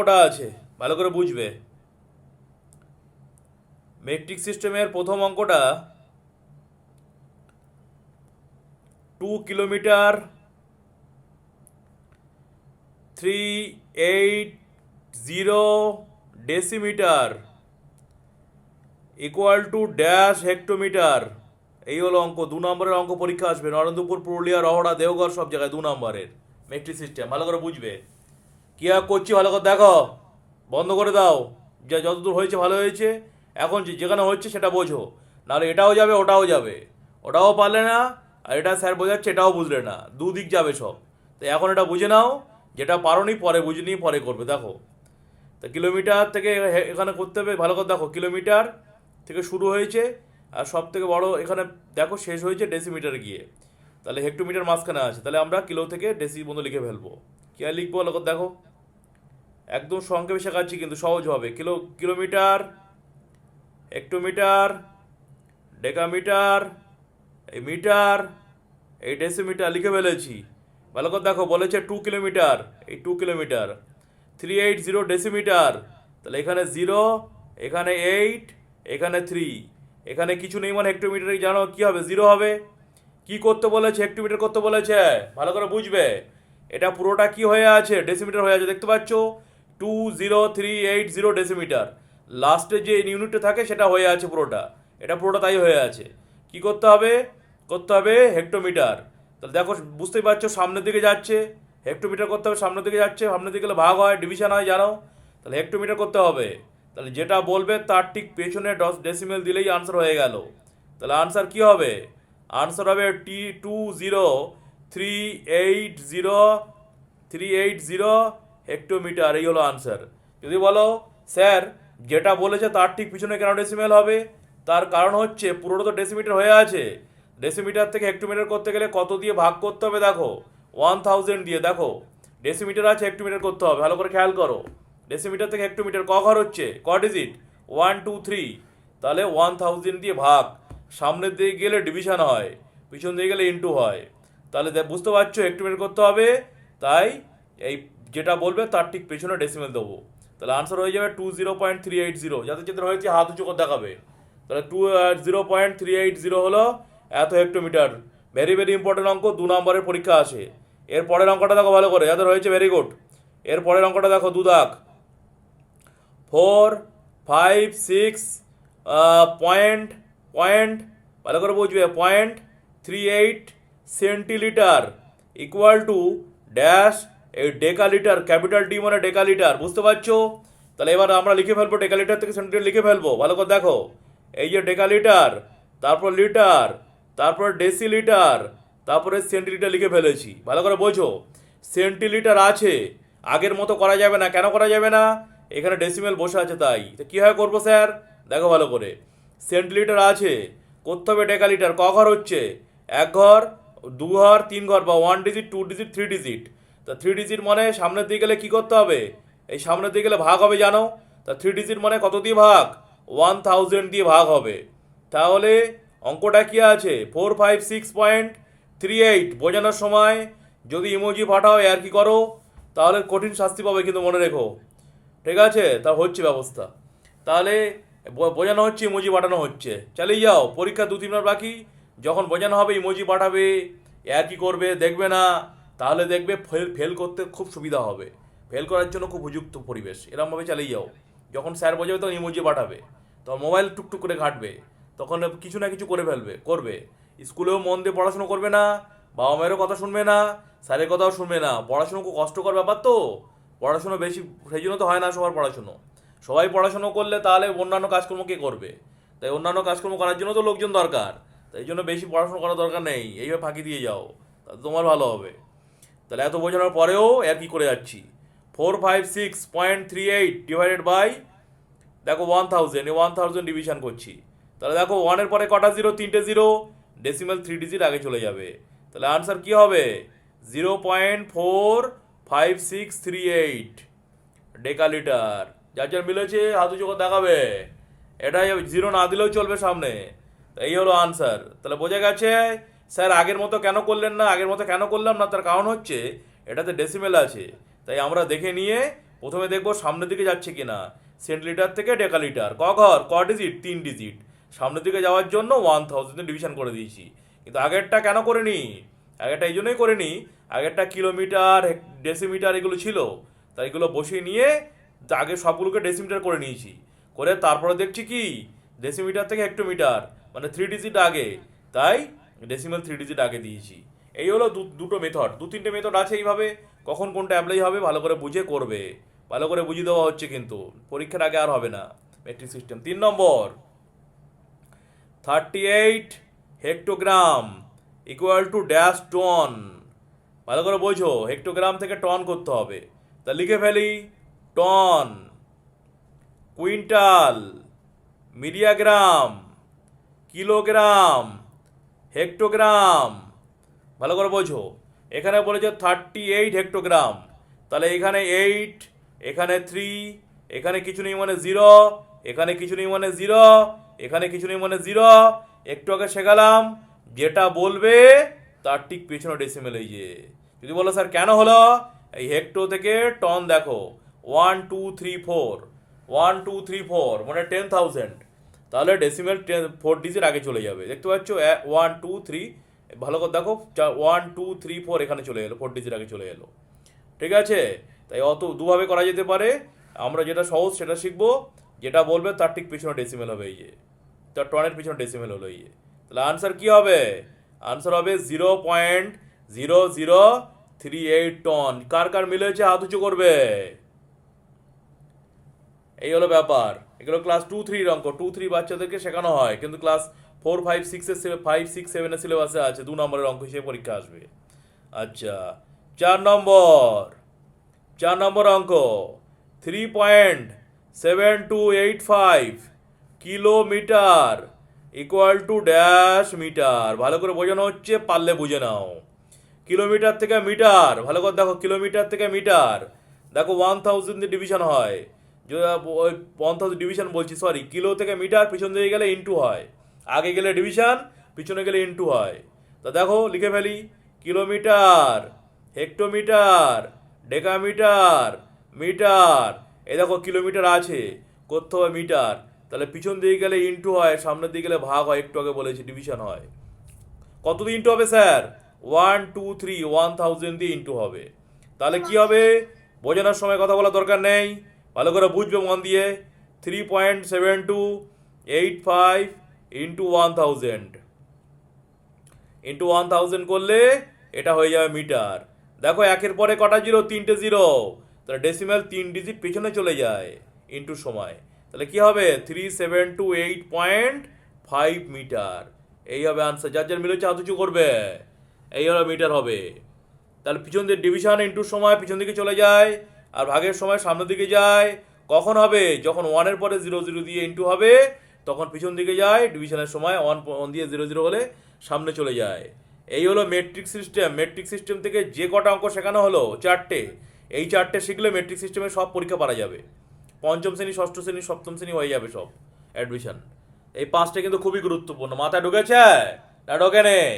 অঙ্কটা আছে? ভালো করে বুঝবে। মেট্রিক সিস্টেমের প্রথম অঙ্কটা two kilometre three eight zero decimetre equal to dash hectometre এই হলো অঙ্ক, দু নম্বরের অঙ্ক পরীক্ষা আসবে। নরেন্দ্রপুর, পুরুলিয়া রহড়া দেওঘর সব জায়গায় দু নম্বরের। মেট্রিক সিস্টেম ভালো করে বুঝবে। কি আর করছি ভালো করে দেখো। বন্ধ করে দাও। যা যতদূর হয়েছে ভালো হয়েছে। এখন যে- যেখানে হচ্ছে সেটা বোঝো। নাহলে এটাও যাবে, ওটাও যাবে। ওটাও পারলে না, আর এটা স্যার বোঝাচ্ছে, এটাও বুঝলে না। দুদিক যাবে সব। তো এখন এটা বুঝে নাও, যেটা পরে বুঝে নিয়ে পরে করবে, দেখো। তা কিলোমিটার থেকে এখানে করতে হবে, ভালো করে দেখো, কিলোমিটার থেকে শুরু হয়েছে, আর সব থেকে বড় এখানে দেখো শেষ হয়েছে ডেসিমিটার গিয়ে। তাহলে হেক্টোমিটার মাঝখানে আছে। তাহলে আমরা কিলো থেকে ডেসি মতো লিখে ফেলব। কি লিখব ভালো করে দেখো। একদম সংক্ষেপে শেখাচ্ছি কিন্তু সহজ হবে। কিলো, কিলোমিটার হেক্টোমিটার ডেকামিটার, এই মিটার, এই ডেসিমিটার লিখে ফেলেছি। ভালো করে দেখো, বলেছে টু কিলোমিটার এই two kilometre three eight zero decimetre তাহলে এখানে জিরো এখানে এইট এখানে থ্রি এখানে কিছু নেই মানে হেক্টোমিটারে জানো কি হবে জিরো হবে। কি করতে বলেছে হেক্টোমিটার করতে বলেছে? ভালো করে বুঝবে। এটা পুরোটা কি হয়ে আছে? ডেসিমিটার হয়ে আছে, দেখতে পাচ্ছ? Two zero three eight zero decimetre লাস্টে যে ইউনিটটা থাকে, সেটা হয়ে আছে পুরোটা। এটা পুরোটা তাই হয়ে আছে। কি করতে হবে? করতে হবে হেক্টোমিটার তাহলে দেখো, বুঝতেই পারছ, সামনের দিকে যাচ্ছে। হেক্টোমিটার করতে হবে, সামনের দিকে যাচ্ছে। সামনের দিকে ভাগ হয় ডিভিশন হয় জানো তাহলে হেক্টোমিটার করতে হবে। তাহলে যেটা বলবে, তার ঠিক পেছনে ডস ডেসিমেল দিলেই আনসার হয়ে গেল। তাহলে আনসার কি হবে? আনসার হবে টি two zero three eight zero three eight zero hectometre এই হলো আনসার যদি বলো, স্যার, যেটা বলেছে তার ঠিক পিছনে কেন ডেসিমেল হবে? তার কারণ হচ্ছে, পুরোটা তো ডেসিমিটার হয়ে আছে। ডেসিমিটার থেকে হেক্টোমিটার করতে গেলে কত দিয়ে ভাগ করতে হবে দেখো? ওয়ান থাউজেন্ড দিয়ে, দেখো? ডেসিমিটার আছে হেক্টোমিটার করতে হবে। ভালো করে খেয়াল করো। ডেসিমিটার থেকে হেক্টোমিটার ক ঘর হচ্ছে? ক ডিজিট ওয়ান টু থ্রি তাহলে ওয়ান থাউজেন্ড দিয়ে ভাগ। সামনের দিকে গেলে ডিভিশন হয়। পিছন দিকে গেলে ইন্টু হয়। তাহলে বুঝতে পারছ? হেক্টোমিটার করতে হবে। তাই এই যেটা বলবে তার ঠিক পেছনে ডেসিমেল দেবো। তাহলে আনসার হয়ে যাবে two zero point three eight zero যাতে যাদের হয়েছে হাত উঁচু করে দেখাবে। তাহলে two zero point three eight zero হলো এত হেক্টোমিটার ভেরি ভেরি ইম্পর্টেন্ট অঙ্ক, দু নম্বরের পরীক্ষা আসে এর পরের অঙ্কটা দেখো ভালো করে যাদের হয়েছে ভেরি গুড এর পরের অঙ্কটা দেখো দু দাগ four five six point point ভালো করে বুঝবে point three eight centilitre equal to dash এই ডেকালিটার, ক্যাপিটাল ডি মানে ডেকালিটার, বুঝতে পারছ? তাহলে এবার আমরা লিখে ফেলব, ডেকালিটার থেকে সেন্টিলিটার লিখে ফেলব। ভালো করে দেখো। এই যে ডেকালিটার, তারপর লিটার, তারপর ডেসিলিটার, তারপরে সেন্টিলিটার লিখে ফেলেছি। ভালো করে বোঝো। সেন্টিলিটার আছে, আগের মতো করা যাবে না। কেন করা যাবে না? এখানে ডেসিমেল বসে আছে তাই। তো কীভাবে করব স্যার? দেখো ভালো করে। সেন্টিলিটার আছে করতে হবে ডেকালিটার? ক ঘর হচ্ছে? এক ঘর, দু ঘর, তিন ঘর বা one digit two digit three digit তা থ্রি ডিজিট মানে সামনের দিকে গেলে কী করতে হবে? এই সামনের দিকে গেলে ভাগ হবে জানো? তা থ্রি ডিজিট মানে কত দিয়ে ভাগ? ওয়ান থাউজেন্ড দিয়ে ভাগ হবে। তাহলে অঙ্কটা কি আছে? Four five six point three eight বোঝানোর সময় যদি ইমোজি পাঠাও আর কি করো? তাহলে কঠিন শাস্তি পাবে কিন্তু মনে রেখো। ঠিক আছে? তা হচ্ছে ব্যবস্থা। তাহলে বোঝানো হচ্ছে ইমোজি পাঠানো হচ্ছে। চালিয়ে যাও। পরীক্ষা দু তিন মাস বাকি। যখন বোঝানো হবে ইমোজি পাঠাবে আর কি করবে, দেখবে না। তাহলে দেখবে ফেল ফেল করতে খুব সুবিধা হবে। ফেল করার জন্য খুব উপযুক্ত পরিবেশ। এরমভাবে চালিয়ে যাও। যখন স্যার বোঝাবে তখন ইমোজি পাঠাবে। তখন মোবাইল টুকটুক করে ঘাঁটবে। তখন কিছু না কিছু করে ফেলবে, করবে। স্কুলেও মন দিয়ে পড়াশুনো করবে না, বাবা মায়েরও কথা শুনবে না, স্যারের কথাও শুনবে না। পড়াশুনো খুব কষ্টকর ব্যাপার তো। পড়াশুনো বেশি, সেই জন্য তো হয় না সবার পড়াশুনো। সবাই পড়াশুনো করলে তাহলে অন্যান্য কাজকর্ম কে করবে? তাই অন্যান্য কাজকর্ম করার জন্য তো লোকজন দরকার। তাই জন্য বেশি পড়াশুনো করার দরকার নেই। এইভাবে ফাঁকি দিয়ে যাও। তোমার ভালো হবে। তাহলে এত বোঝানোর পরেও কি করে যাচ্ছি? Four five six point three eight divided by দেখো ওয়ান থাউজেন্ড এই ওয়ান থাউজেন্ড ডিভিশন করছি। তাহলে দেখো ওয়ানের পরে কটা জিরো তিনটে জিরো ডেসিমেল থ্রি ডিজিট আগে চলে যাবে। তাহলে আনসার কি হবে? Zero point four five six three eight decalitre যার যার মিলেছে, হাতু চোখ দেখাবে। এটাই জিরো না দিলেও চলবে সামনে। এই হলো আনসার তাহলে বোঝা গেছে স্যার, আগের মতো কেন করলেন না? আগের মতো কেন করলাম না? তার কারণ হচ্ছে, এটাতে ডেসিমেল আছে। তাই আমরা দেখে নিয়ে প্রথমে দেখব সামনের দিকে যাচ্ছে কি না সেন্ট লিটার থেকে ডেকা লিটার ক ঘর, ক ডিজিট তিন ডিজিট সামনের দিকে যাওয়ার জন্য ওয়ান থাউজেন্ড ডিভিশন করে দিয়েছি। কিন্তু আগেরটা কেন করিনি? আগেরটা এই জন্যই করিনি। আগেরটা কিলোমিটার ডেসিমিটার এগুলো ছিল। তাই এগুলো বসিয়ে নিয়ে আগে সবগুলোকে ডেসিমিটার করে নিয়েছি। করে তারপরে দেখছি কি? ডেসিমিটার থেকে হেক্টোমিটার মানে থ্রি ডিজিট আগে। তাই ডেসিমাল থ্রি ডিজিট আগে দিয়েছি। এই হলো দুটো মেথড দু, তিনটে মেথড আছে এইভাবে। কখন কোনটা অ্যাপ্লাই হবে, ভালো করে বুঝে করবে। ভালো করে বুঝিয়ে দেওয়া হচ্ছে কিন্তু। পরীক্ষার আগে আর হবে না মেট্রিক সিস্টেম তিন নম্বর। Thirty eight hectogram equal to dash ton ভালো করে বোঝো হেক্টোগ্রাম থেকে টন করতে হবে। তা লিখে ফেলি টন কুইন্টাল মিডিয়াগ্রাম কিলোগ্রাম হেক্টোগ্রাম। ভালো করে বোঝো। এখানে বলেছে থার্টি এইট হেক্টোগ্রাম। তাহলে এখানে এইট এখানে থ্রি এখানে কিছু নেই মানে জিরো এখানে কিছু নেই মানে জিরো এখানে কিছু নেই মানে জিরো একটু আগে শেখালাম, যেটা বলবে তার ঠিক পেছনে ডেসিমেল এই যে। যদি বলো স্যার কেন হলো? এই হেক্টো থেকে টন দেখো। One two three four one two three four মানে টেন থাউজেন্ড তাহলে ডেসিমেল ফোর ডিজিট আগে চলে যাবে। দেখতে পাচ্ছ ওয়ান টু থ্রি ভালো করে দেখো ওয়ান টু থ্রি ফোর এখানে চলে এলো ফোর ডিজিট আগে চলে এলো। ঠিক আছে? তাই অত দুভাবে করা যেতে পারে। আমরা যেটা সহজ সেটা শিখব, যেটা বলবে তার ঠিক পিছনে ডেসিমেল হবে এই যে। তার টনের পিছনে ডেসিমেল হলো এই যে। তাহলে আনসার কী হবে? আনসার হবে zero point zero zero three eight ton কার কার মিলেছে, হাত উঁচু করবে? এই হলো ব্যাপার। এগুলো ক্লাস টু থ্রির অঙ্ক। টু থ্রি বাচ্চাদেরকে শেখানো হয়, কিন্তু ক্লাস ফোর ফাইভ সিক্সের ফাইভ সিক্স সেভেনের সিলেবাসে আছে, দু নম্বরের অঙ্ক হিসেবে পরীক্ষা আসবে। আচ্ছা চার নম্বর। চার নম্বর অঙ্ক। Three point seven two eight five kilometre equal to dash metre ভালো করে বোঝানো হচ্ছে, পারলে বুঝে নাও। কিলোমিটার থেকে মিটার ভালো করে দেখো কিলোমিটার থেকে মিটার দেখো ওয়ান থাউজেন্ড ডিভিশন হয়। ওই থাউজেন্ড ডিভিশন বলছি সরি কিলো থেকে মিটার পিছন দিকে গেলে ইন্টু হয়। আগে গেলে ডিভিশন পিছনে গেলে ইন্টু হয়। তা দেখো, লিখে ফেলি, কিলোমিটার, হেক্টোমিটার, ডেকামিটার, মিটার, এই দেখো কিলোমিটার আছে, করতে হবে মিটার। তাহলে পিছন দিকে গেলে ইন্টু হয়, সামনের দিকে গেলে ভাগ হয়, একটু আগে বলেছি ডিভিশন হয়। কত দিয়ে ইন্টু হবে, sir? One two three one thousand দিয়ে ইন্টু হবে। তাহলে কি হবে? বোঝানোর সময় কথা বলার দরকার নেই। ভালো করে বুঝবে মন দিয়ে। Three point seven two eight five into one thousand into one thousand করলে এটা হয়ে যাবে মিটার। দেখো একের পরে কটা জিরো? তিনটে জিরো। তাহলে ডেসিমেল তিন ডিজিট পেছনে চলে যায় ইন্টু সময়। তাহলে কি হবে? Three seven two eight point five metre. এই হবে আনসার যার যার মিলে মিলেছে আতুচু করবে। এই মিটার হবে। তাহলে পিছন দিয়ে ডিভিশন ইন্টুর সময় পিছন দিকে চলে যায়। আর ভাগের সময় সামনের দিকে যায়, কখন হবে? যখন ওয়ানের পরে জিরো জিরো দিয়ে ইন্টু হবে, তখন পিছন দিকে যায় ডিভিশনের সময় ওয়ান ওয়ান দিয়ে জিরো জিরো হলে সামনে চলে যায়। এই হলো মেট্রিক সিস্টেম মেট্রিক সিস্টেম থেকে যে কটা অঙ্ক শেখানো হলো, চারটে, এই চারটে শিখলে মেট্রিক সিস্টেমে সব পরীক্ষা পারা যাবে। পঞ্চম শ্রেণি, ষষ্ঠ শ্রেণি, সপ্তম শ্রেণি হয়ে যাবে সব অ্যাডমিশন এই পাঁচটা কিন্তু খুবই গুরুত্বপূর্ণ। মাথায় ঢুকেছে? না ঢোকে নেই